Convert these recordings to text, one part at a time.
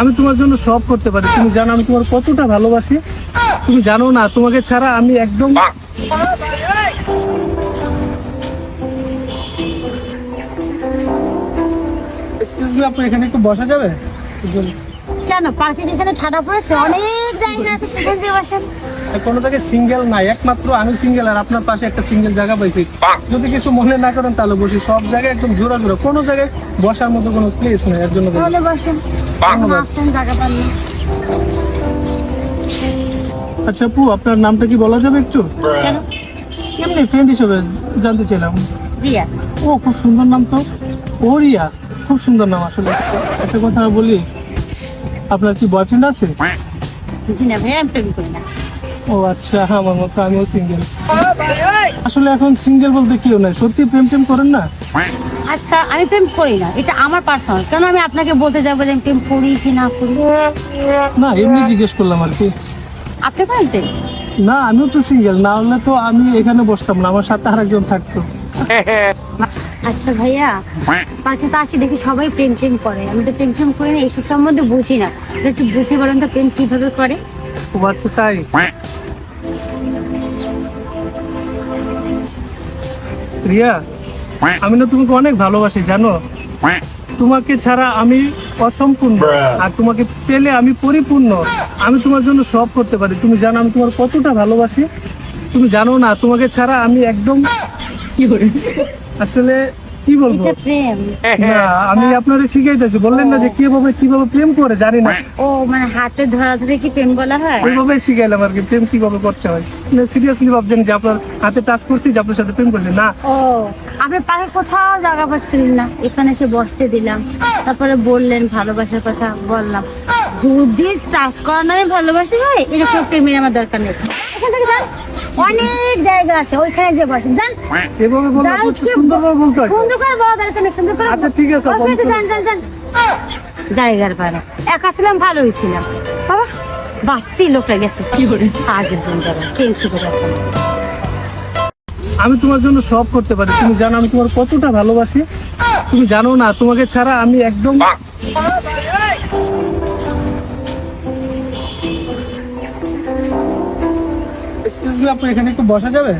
আমি তোমার জন্য সব করতে পারি। তুমি জানো আমি তোমার কতটা ভালোবাসি। তুমি জানো না, তোমাকে ছাড়া আমি একদম আপনি এখানে একটু বসা যাবে? কেন? পার্কের এখানে ঠাডা পড়েছে? অনেক জায়গা আছে সেখানে যে বসেন। কোনো জায়গায় সিঙ্গেল নাই একমাত্র আমি সিঙ্গেল আর আপনার পাশে একটা সিঙ্গেল জায়গা পাইছি। যদি কিছু মনে না করেন তাহলে বসি। সব জায়গায় একদম জোড়া জোড়া। কোনো জায়গায় বসার মতো কোনো প্লেস নেই এর জন্য তাহলে বসেন। আসছেন জায়গা পাননি আচ্ছা আপু আপনার নামটা কি বলা যাবে একটু? এমনি ফ্রেন্ড হিসেবে জানতে চাইলাম। রিয়া। ও খুব সুন্দর নাম তো। ও রিয়া। খুব সুন্দর নাম আসলে। একটা কথা বলি আপনার কি বয়ফ্রেন্ড আছে? জি না ভাইয়া আমি প্রেম করি না। ও আচ্ছা আমার মতো আমিও সিঙ্গেল আসলে এখন সিঙ্গেল বলতে কেউ নাই সত্যি প্রেম টেম করেন না? আচ্ছা আমি প্রেম করি না এটা আমার পার্সোনাল কেন আমি আপনাকে বলতে যাব যে আমি প্রেম করি কি না করি? না এমনি জিজ্ঞেস করলাম আর কি। আপনি করেন প্রেম? না আমিও তো সিঙ্গেল না হলে তো আমি এখানে বসতাম না আমার সাথে আরেকজন থাকতো। আচ্ছা ভাইয়া পার্কে তো আসি দেখি সবাই প্রেম প্রেম করে। আমি তো প্রেম প্রেম করি না এইসব সম্বন্ধে বুঝি না। একটু বুঝে বলেন তো প্রেম কীভাবে করে? ও আচ্ছা তাই? রিয়া আমি না তোমাকে অনেক ভালোবাসি জানো? তোমাকে ছাড়া আমি অসম্পূর্ণ আর তোমাকে পেলে আমি পরিপূর্ণ। আমি তোমার জন্য সব করতে পারি। তুমি জানো আমি তোমার কতটা ভালোবাসি? তুমি জানো না তোমাকে ছাড়া আমি একদম কি করে? আসলে কি বলব? না আমি আপনারে শিখাইতেছি। বললেন না যে কীভাবে কীভাবে প্রেম করে জানি না। ও মানে হাতে ধরা ধরে কি প্রেম বলা হয়? ওইভাবে শিখাইলাম আর কি প্রেম কীভাবে করতে হয়। সিরিয়াসলি ভাবছেন যে আপনার হাতে টাচ করছি যে আপনার সাথে প্রেম করছি? না। ও আপনি পার্কে কোথাও জায়গা পাচ্ছিলেন না। এখানে এসে বসতে দিলাম। তারপরে বললেন ভালোবাসার কথা বললাম যদি টাচ করা নয় ভালোবাসা হয় এরকম প্রেমের আমার দরকার নেই। এখান থেকে যান। অনেক জায়গা আছে ওইখানে যে বসেন। যান। এভাবে আপনি একটু সুন্দরভাবে বলতে হয়। সুন্দর করে বলা দরকার নেই সুন্দর করে আচ্ছা, ঠিক আছে, যান যান যান। জায়গার পারে একা ছিলাম ভালোই ছিলাম। বাবা বাচ্চি লোকটা গেছে। কি করে? আজের দিন যাবে প্রেম শুরু করছে আমি তোমার জন্য সব করতে পারি। তুমি জানো আমি তোমার কতটা ভালোবাসি। তুমি জানো না তোমাকে ছাড়া আমি একদম Me, আপু এখানে একটু বসা যাবে?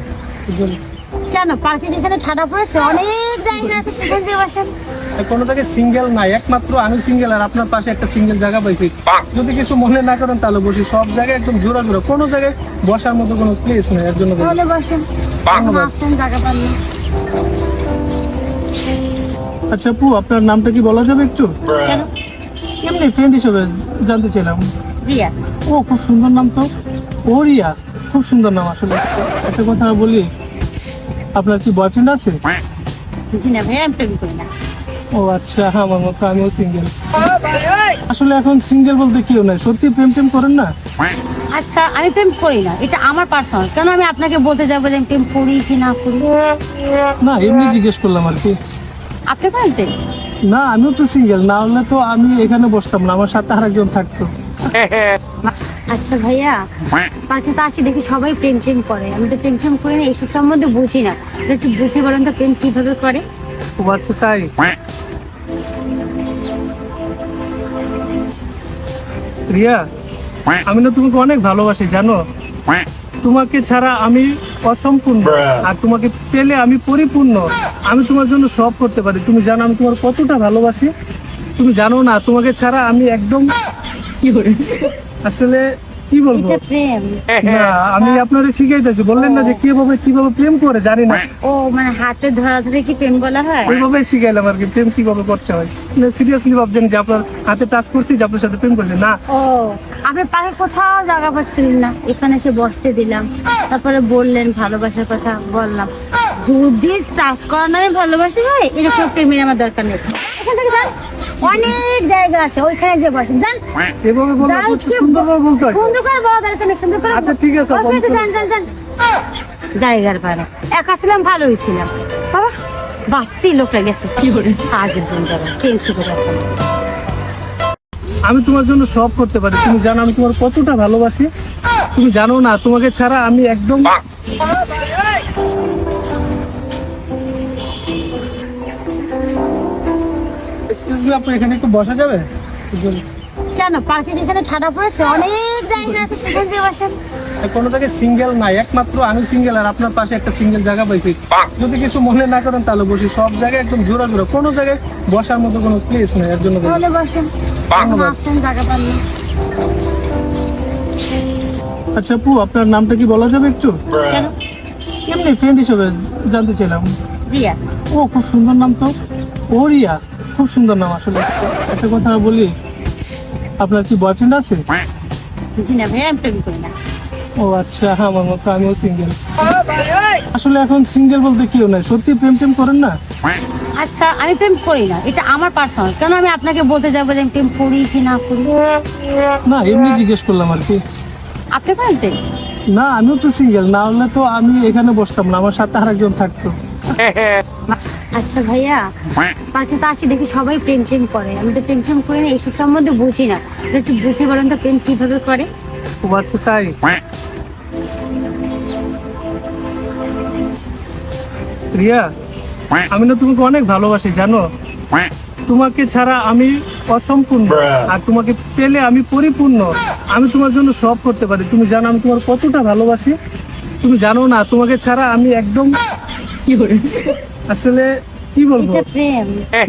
কেন? পার্কের এখানে ঠাডা পড়েছে? অনেক জায়গা আছে সেখানে যে বসেন। কোনো জায়গায় সিঙ্গেল নাই একমাত্র আমি সিঙ্গেল আর আপনার পাশে একটা সিঙ্গেল জায়গা পাইছি। যদি কিছু মনে না করেন তাহলে বসি। সব জায়গায় একদম জোড়া জোড়া কোনো জায়গায় বসার মতো কোনো প্লেস নেই এর জন্য তাহলে বসেন। আসছেন জায়গা আচ্ছা আপু আপনার নামটা কি বলা যাবে একটু? কেন এমনি ফ্রেন্ড হিসেবে জানতে চাইলাম। রিয়া। ও খুব সুন্দর নাম তো। ও রিয়া। খুব সুন্দর নাম আসলে। একটা কথা বলি আপনার কি বয়ফ্রেন্ড আছে? জি না ভাইয়া আমি প্রেম করি না। ও আচ্ছা আমার মতো আমিও সিঙ্গেল আসলে এখন সিঙ্গেল বলতে কেউ নাই সত্যি প্রেম টেম করেন না? আচ্ছা আমি প্রেম করি না এটা আমার পার্সোনাল কেন আমি আপনাকে বলতে যাব যে আমি প্রেম করি কি না করি? না এমনি জিজ্ঞেস করলাম আর কি। আপনি করেন প্রেম না আমিও তো সিঙ্গেল না হলে তো আমি এখানে বসতাম না আমার সাথে আরেকজন থাকতো। আচ্ছা ভাইয়া পার্কে তো আসি দেখি সবাই প্রেম প্রেম করে। আমি তো প্রেম প্রেম করি না এইসব সম্বন্ধে বুঝি না। একটু বুঝে বলেন তো প্রেম কীভাবে করে? ও আচ্ছা তাই? রিয়া আমি না তোমাকে অনেক ভালোবাসি জানো? তোমাকে ছাড়া আমি অসম্পূর্ণ আর তোমাকে পেলে আমি পরিপূর্ণ। আমি তোমার জন্য সব করতে পারি। তুমি জানো আমি তোমার কতটা ভালোবাসি? তুমি জানো না তোমাকে ছাড়া আমি একদম আসলে কি বলব? না আমি আপনারে শিখাইতেছি। বললেন না যে কীভাবে কীভাবে প্রেম করে? জানি না। ও মানে হাতে ধরা ধরে কি প্রেম বলা হয়? ওইভাবে শিখাইলাম আর কি প্রেম কীভাবে করতে হয়। সিরিয়াসলি ভাবছেন যে আপনার হাতে টাচ করছি যে আপনার সাথে প্রেম করছি? না। ও আপনি পার্কে কোথাও জায়গা পাচ্ছিলেন না। এখানে এসে বসতে দিলাম। তারপরে বললেন ভালোবাসার কথা বললাম যদি টাচ করা নয় ভালোবাসা হয় এরকম প্রেমের আমার দরকার নেই। যান অনেক জায়গা আছে ওইখানে যে বসেন। যান। এভাবে আপনি একটু সুন্দরভাবে বলতে হয়। সুন্দর করে বলা দরকার নেই সুন্দর করে আচ্ছা, ঠিক আছে, বসে যান যান যান। জায়গার পারে একা ছিলাম ভালোই ছিলাম। বাবা বাচ্চি লোকটা গেছে কি করে যাবে আমি তোমার জন্য সব করতে পারি। তুমি জানো আমি তোমার কতটা ভালোবাসি। তুমি জানো না তোমাকে ছাড়া আমি একদম আপু এখানে একটু বসা যাবে? কেন? পার্কে যেখানে ঠাডা পড়েছে? অনেক জায়গা আছে সেখানে যে বসেন। কোনো জায়গায় সিঙ্গেল নাই একমাত্র আমি সিঙ্গেল আর আপনার পাশে একটা সিঙ্গেল জায়গা পাইছি। যদি কিছু মনে না করেন তাহলে বসি। সব জায়গায় একদম জোড়া জোড়া। কোনো জায়গায় বসার মতো কোনো প্লেস নেই এর জন্য। তাহলে বসেন। আসছেন জায়গা পাননি আচ্ছা আপু আপনার নামটা কি বলা যাবে একটু? কেন? এমনি ফ্রেন্ড হিসেবে জানতে চাইলাম। রিয়া। ও খুব সুন্দর নাম তো। ও রিয়া। খুব সুন্দর নাম আসলে। একটা কথা বলি আপনার কি বয়ফ্রেন্ড আছে? জি না ভাইয়া আমি প্রেম করি না। ও আচ্ছা আমার মতো আমিও সিঙ্গেল আসলে এখন সিঙ্গেল বলতে কেউ নাই সত্যি প্রেম টেম করেন না? আচ্ছা আমি প্রেম করি না এটা আমার পার্সোনাল কেন আমি আপনাকে বলতে যাব যে আমি প্রেম করি কি না করি? না এমনি জিজ্ঞেস করলাম আর কি। আপনি করেন প্রেম? না আমিও তো সিঙ্গেল না হলে তো আমি এখানে বসতাম না আমার সাথে আরেকজন থাকতো। আচ্ছা ভাইয়া পার্কে তো আসি দেখি সবাই প্রেম প্রেম করে। আমি তো প্রেম প্রেম করি না এইসব সম্বন্ধে বুঝি না। একটু বুঝে বলেন তো প্রেম কীভাবে করে? ও আচ্ছা তাই? রিয়া আমি না তোমাকে অনেক ভালোবাসি জানো? তোমাকে ছাড়া আমি অসম্পূর্ণ আর তোমাকে পেলে আমি পরিপূর্ণ। আমি তোমার জন্য সব করতে পারি। তুমি জানো আমি তোমার কতটা ভালোবাসি? তুমি জানো না তোমাকে ছাড়া আমি একদম আসলে কি বলব?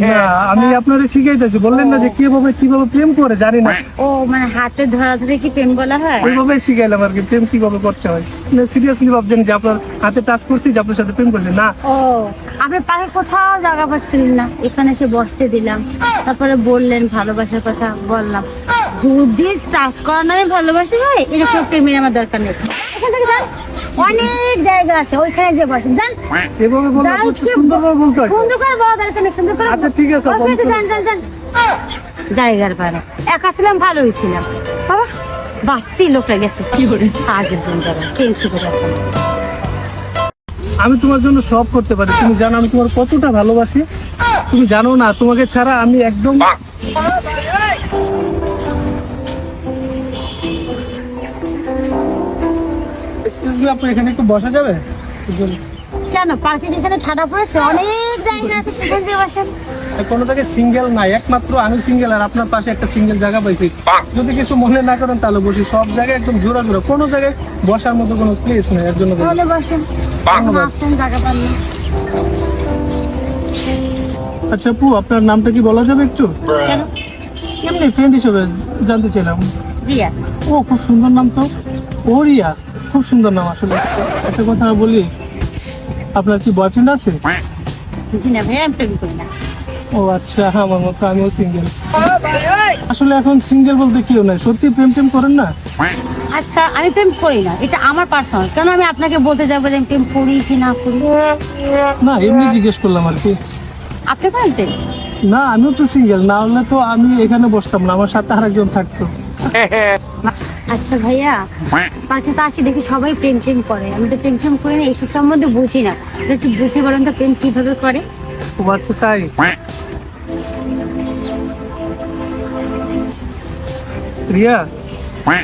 না আমি আপনারে শিখাইতেছি। বললেন না যে কীভাবে কীভাবে প্রেম করে জানি না। ও মানে হাতে ধরা ধরে কি প্রেম বলা হয়? ওইভাবে শিখাইলাম আর কি প্রেম কীভাবে করতে হয়। সিরিয়াসলি ভাবছেন যে আপনার হাতে টাচ করছি যে আপনার সাথে প্রেম করছি? না। ও আপনি পার্কে কোথাও জায়গা পাচ্ছিলেন না। এখানে এসে বসতে দিলাম। তারপরে বললেন ভালোবাসার কথা বললাম যদি টাচ করা নয় ভালোবাসা হয় এরকম প্রেমের আমার দরকার নেই। এখান থেকে যান। অনেক জায়গা আছে ওইখানে যে বসেন। যান। এভাবে বললে যান, আপনি কি- সুন্দরভাবে বলতে হয়। সুন্দর করে বলা দরকার নেই সুন্দর করে আচ্ছা, ঠিক আছে। যান যান যান জায়গার পারে একা ছিলাম ভালোই ছিলাম বাবা বাচ্চি লোকটা গেছে। কি করে দিন যাবে শুরু করছে আমি তোমার জন্য সব করতে পারি। তুমি জানো আমি তোমার কতটা ভালোবাসি। তুমি জানো না তোমাকে ছাড়া আমি একদম Excuse আপু এখানে একটু বসা যাবে? কেন? পার্কে যেখানে ঠাডা পড়েছে? অনেক জায়গা আছে সেখানে যে বসেন। কোনো জায়গায় সিঙ্গেল নাই একমাত্র আমি সিঙ্গেল আর আপনার পাশে একটা সিঙ্গেল জায়গা পাইছি। যদি কিছু মনে না করেন তাহলে বসি। সব জায়গায় একদম জোড়া জোড়া। কোনো জায়গায় বসার মতো কোনো প্লেস নেই এর জন্য। তাহলে বসেন। জায়গা আচ্ছা আপু আপনার নামটা কি বলা যাবে একটু? কেন? এমনি ফ্রেন্ড হিসেবে জানতে চাইলাম। রিয়া। ও খুব সুন্দর নাম তো। ও রিয়া। খুব সুন্দর নাম আসলে। একটা কথা বলি আপনার কি বয়ফ্রেন্ড আছে? জি না ভাইয়া আমি প্রেম করি না। ও আচ্ছা আমার মতো আমিও সিঙ্গেল আসলে এখন সিঙ্গেল বলতে কেউ নাই সত্যি প্রেম টেম করেন না? আচ্ছা আমি প্রেম করি না এটা আমার পার্সোনাল কেন আমি আপনাকে বলতে যাব যে আমি প্রেম করি কি না করি? না এমনি জিজ্ঞেস করলাম আর কি। আপনি করেন প্রেম? না আমিও তো সিঙ্গেল না হলে তো আমি এখানে বসতাম না আমার সাথে আরেকজন থাকতো। আচ্ছা ভাইয়া পার্কে তো আসি দেখি সবাই প্রেম প্রেম করে। আমি তো প্রেম প্রেম করি না এইসব সম্বন্ধে বুঝি না। একটু বুঝে বলেন তো প্রেম কীভাবে করে? ও আচ্ছা তাই? রিয়া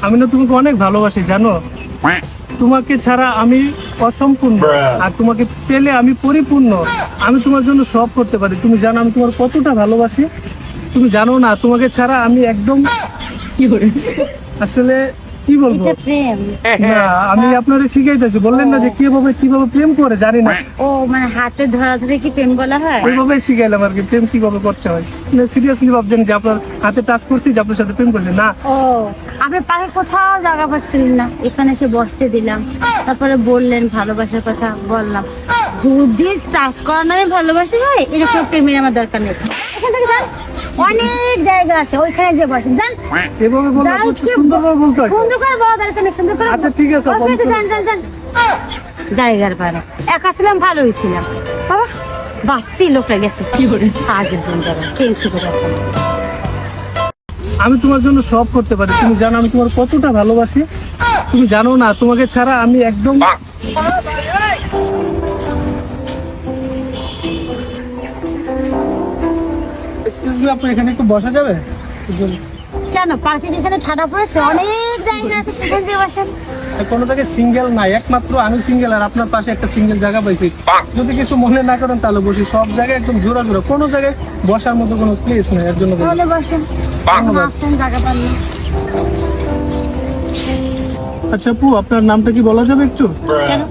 আমি না তোমাকে অনেক ভালোবাসি জানো? তোমাকে ছাড়া আমি অসম্পূর্ণ আর তোমাকে পেলে আমি পরিপূর্ণ। আমি তোমার জন্য সব করতে পারি। তুমি জানো আমি তোমার কতটা ভালোবাসি? তুমি জানো না তোমাকে ছাড়া আমি একদম আসলে কি বলব? না আমি আপনারে শিখাইতেছি। বললেন না যে কীভাবে কীভাবে প্রেম করে জানি না। ও মানে হাতে ধরা ধরে কি প্রেম বলা হয়? ওইভাবে শিখাইলাম আর কি প্রেম কীভাবে করতে হয়। সিরিয়াসলি ভাবছেন যে আপনার হাতে টাচ করছি যে আপনার সাথে প্রেম না। ও আপনি পার্কে কোথাও জায়গা পাচ্ছিলেন না। এখানে এসে বসতে দিলাম। তারপরে বললেন ভালোবাসার কথা বললাম যদি টাচ করা নয় ভালোবাসা হয় এরকম প্রেমের আমার দরকার নেই। এখান থেকে অনেক জায়গা আছে ওইখানে যে বসেন। যান। এভাবে সুন্দরভাবে বলতে হয়। সুন্দর করে বলা দরকার নেই সুন্দর করে আচ্ছা, ঠিক আছে, বসে বলছি। যান যান যান। জায়গার পারে একা ছিলাম ভালোই ছিলাম। বাবা বাচ্চি লোকটা গেছে। কি করে আজের দিন যাবে আমি তোমার জন্য সব করতে পারি। তুমি জানো আমি তোমার কতটা ভালোবাসি। তুমি জানো না তোমাকে ছাড়া আমি একদম আপু এখানে একটু বসা যাবে? কেন? পার্কের এখানে ঠাডা পড়েছে অনেক জায়গা আছে সেখানে যে বসেন। কোনো জায়গায় সিঙ্গেল নাই একমাত্র আমি সিঙ্গেল আর আপনার পাশে একটা সিঙ্গেল জায়গা পাইছি। যদি কিছু মনে না করেন তাহলে বসি। সব জায়গায় একদম জোড়া জোড়া কোনো জায়গায় বসার মতো কোনো প্লেস নেই এর জন্য। তাহলে বসেন। আসছেন জায়গা পাননি আচ্ছা আপু আপনার নামটা কি বলা যাবে একটু? কেন?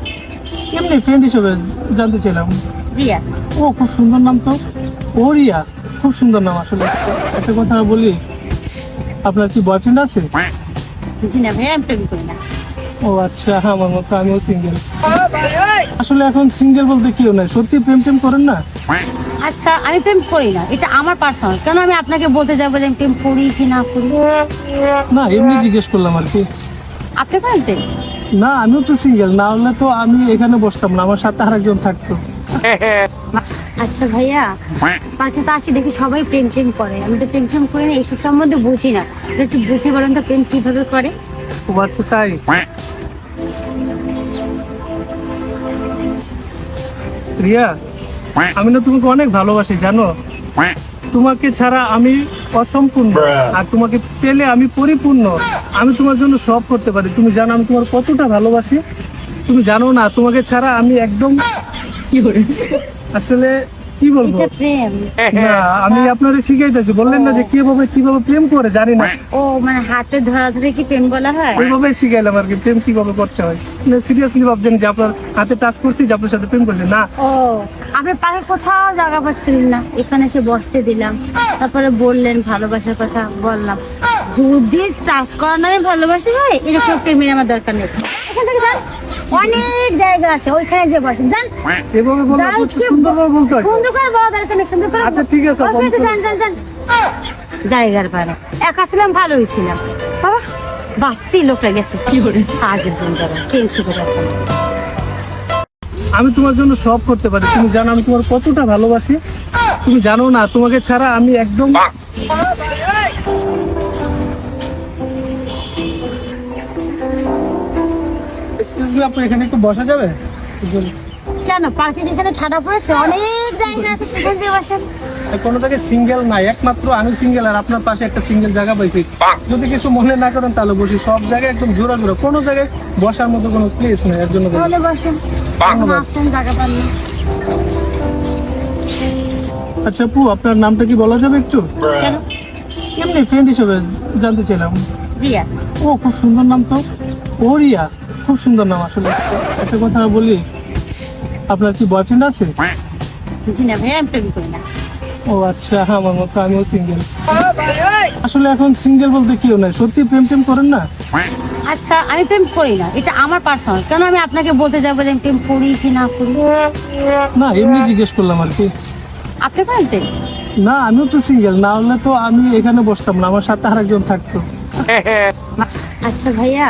এমনি ফ্রেন্ড হিসেবে জানতে চাইলাম। রিয়া। ও খুব সুন্দর নাম তো। ও রিয়া। খুব সুন্দর নাম আসলে। একটা কথা বলি আপনার কি বয়ফ্রেন্ড আছে? জি না ভাইয়া আমি প্রেম করি না। ও আচ্ছা আমার মতো আমিও সিঙ্গেল আসলে এখন সিঙ্গেল বলতে কেউ নাই সত্যি প্রেম টেম করেন না? আচ্ছা আমি প্রেম করি না এটা আমার পার্সোনাল কেন আমি আপনাকে বলতে যাব যে আমি প্রেম করি কি না করি? না এমনি জিজ্ঞেস করলাম আর কি। আপনি করেন প্রেম? না আমিও তো সিঙ্গেল না হলে তো আমি এখানে বসতাম না আমার সাথে আরেকজন থাকতো। আচ্ছা ভাইয়া পার্কে তো আসি দেখি সবাই প্রেম প্রেম করে। আমি তো প্রেম প্রেম করি না এইসব সম্বন্ধে বুঝি না। একটু বুঝে বলেন তো প্রেম কীভাবে করে? ও আচ্ছা তাই? রিয়া আমি না তোমাকে অনেক ভালোবাসি জানো? তোমাকে ছাড়া আমি অসম্পূর্ণ আর তোমাকে পেলে আমি পরিপূর্ণ। আমি তোমার জন্য সব করতে পারি। তুমি জানো আমি তোমার কতটা ভালোবাসি? তুমি জানো না তোমাকে ছাড়া আমি একদম আসলে কি বলব? না আমি আপনারে শিখাইতেছি। বললেন না যে কীভাবে কীভাবে প্রেম করে? জানি না। ও মানে হাতে ধরা ধরে কি প্রেম বলা হয়? ওইভাবে শিখাইলাম আর কি? প্রেম কীভাবে করতে হয়? না সিরিয়াসলি ভাবছেন যে আপনার হাতে টাচ করছি যে আপনার সাথে প্রেম করছি? না। ও আপনি পার্কে কোথাও জায়গা পাচ্ছিলেন না। এখানে এসে বসতে দিলাম। তারপরে বললেন ভালোবাসার কথা বললাম যদি টাচ করা নয় ভালোবাসা হয় এরকম প্রেমের আমার দরকার নেই। অনেক জায়গা আছে ওইখানে যে বসেন। যান। এভাবে বললে যান, আপনি একটু কি- বলতে হয়। সুন্দর করে বলা দরকার নেই সুন্দর করে আচ্ছা, ঠিক আছে, যান যান যান। জায়গার পারে একা ছিলাম ভালো হয়েছিলাম বাবা বাচ্চি লোকটা গেছে। কি করে? যাবে প্রেম শুরু আমি তোমার জন্য সব করতে পারি। তুমি জানো আমি তোমার কতটা ভালোবাসি। তুমি জানো না তোমাকে ছাড়া আমি একদম Me, আপু এখানে একটু বসা যাবে? কেন? পার্কের এখানে ঠাডা পড়েছে? অনেক জায়গা আছে সেখানে যে বসেন। কোনো জায়গায় সিঙ্গেল নাই একমাত্র আমি সিঙ্গেল আর আপনার পাশে একটা সিঙ্গেল জায়গা পাইছি যদি কিছু মনে না করেন তাহলে বসি। সব জায়গায় একদম জোড়া জোড়া। কোনো জায়গায় বসার মতো কোনো প্লেস নেই এর জন্য তাহলে বসেন। আসছেন জায়গা পাননি আচ্ছা আপু আপনার নামটা কি বলা যাবে একটু? কেন? এমনি ফ্রেন্ড হিসেবে জানতে চাইলাম। রিয়া। ও খুব সুন্দর নাম তো। ও রিয়া। খুব সুন্দর নাম আসলে। একটা কথা বলি আপনার কি বয়ফ্রেন্ড আছে? জি না ভাইয়া আমি প্রেম করি না। ও আচ্ছা আমার মতো আমিও সিঙ্গেল আসলে এখন সিঙ্গেল বলতে কেউ নাই সত্যি প্রেম টেম করেন না? আচ্ছা আমি প্রেম করি না এটা আমার পার্সোনাল কেন আমি আপনাকে বলতে যাব যে আমি প্রেম করি কি না করি? না এমনি জিজ্ঞেস করলাম আর কি। আপনি করেন প্রেম? না আমিও তো সিঙ্গেল না হলে তো আমি এখানে বসতাম না আমার সাথে আরেকজন থাকতো। আচ্ছা ভাইয়া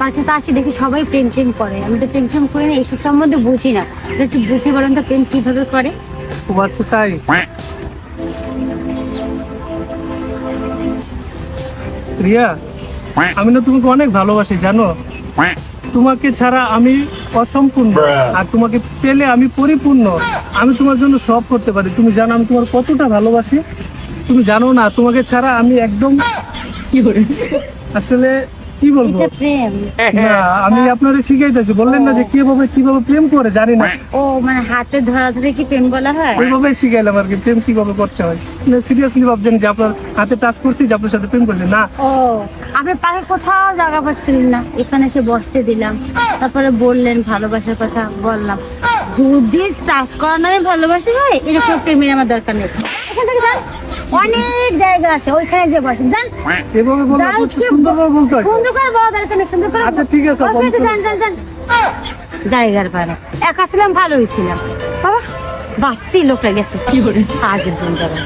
পার্কে তো আসি দেখি সবাই প্রেম প্রেম করে। আমি তো প্রেম প্রেম করি না, এইসব সম্বন্ধে বুঝি না। একটু বুঝে বলেন তো প্রেম কীভাবে করে? আচ্ছা তাই? রিয়া, আমি না তোমাকে অনেক ভালোবাসি, জানো? তোমাকে ছাড়া আমি অসম্পূর্ণ, আর তোমাকে পেলে আমি পরিপূর্ণ। আমি তোমার জন্য সব করতে পারি। তুমি জানো আমি তোমার কতটা ভালোবাসি? তুমি জানো না, তোমাকে ছাড়া আমি একদম আসলে কি বলব? না আমি আপনারে শিখাইতেছি। বললেন না যে কীভাবে কীভাবে প্রেম করে জানি না। ও মানে হাতে ধরা ধরে কি প্রেম বলা হয়? ওইভাবে শিখাইলাম আর কি প্রেম কীভাবে করতে হয়। সিরিয়াসলি ভাবছেন যে আপনার হাতে টাচ করছি যে আপনার সাথে প্রেম না। ও আপনি পার্কে কোথাও জায়গা পাচ্ছিলেন না। এখানে এসে বসতে দিলাম। তারপরে বললেন ভালোবাসার কথা বললাম যদি টাচ করা নয় ভালোবাসা হয় এরকম প্রেমের আমার দরকার নেই। এখান থেকে অনেক জায়গা আছে ওইখানে যে বসেন যান। এভাবে বলা সুন্দর করে বলতে হয়। সুন্দর করে বলা দরকার নেই সুন্দর করে আচ্ছা, ঠিক আছে, বসে বলছি। যান যান যান। জায়গার পারে একা ছিলাম ভালোই ছিলাম। বাবা বাচ্চি লোকটা গেছে। কি করে? আজ যাবে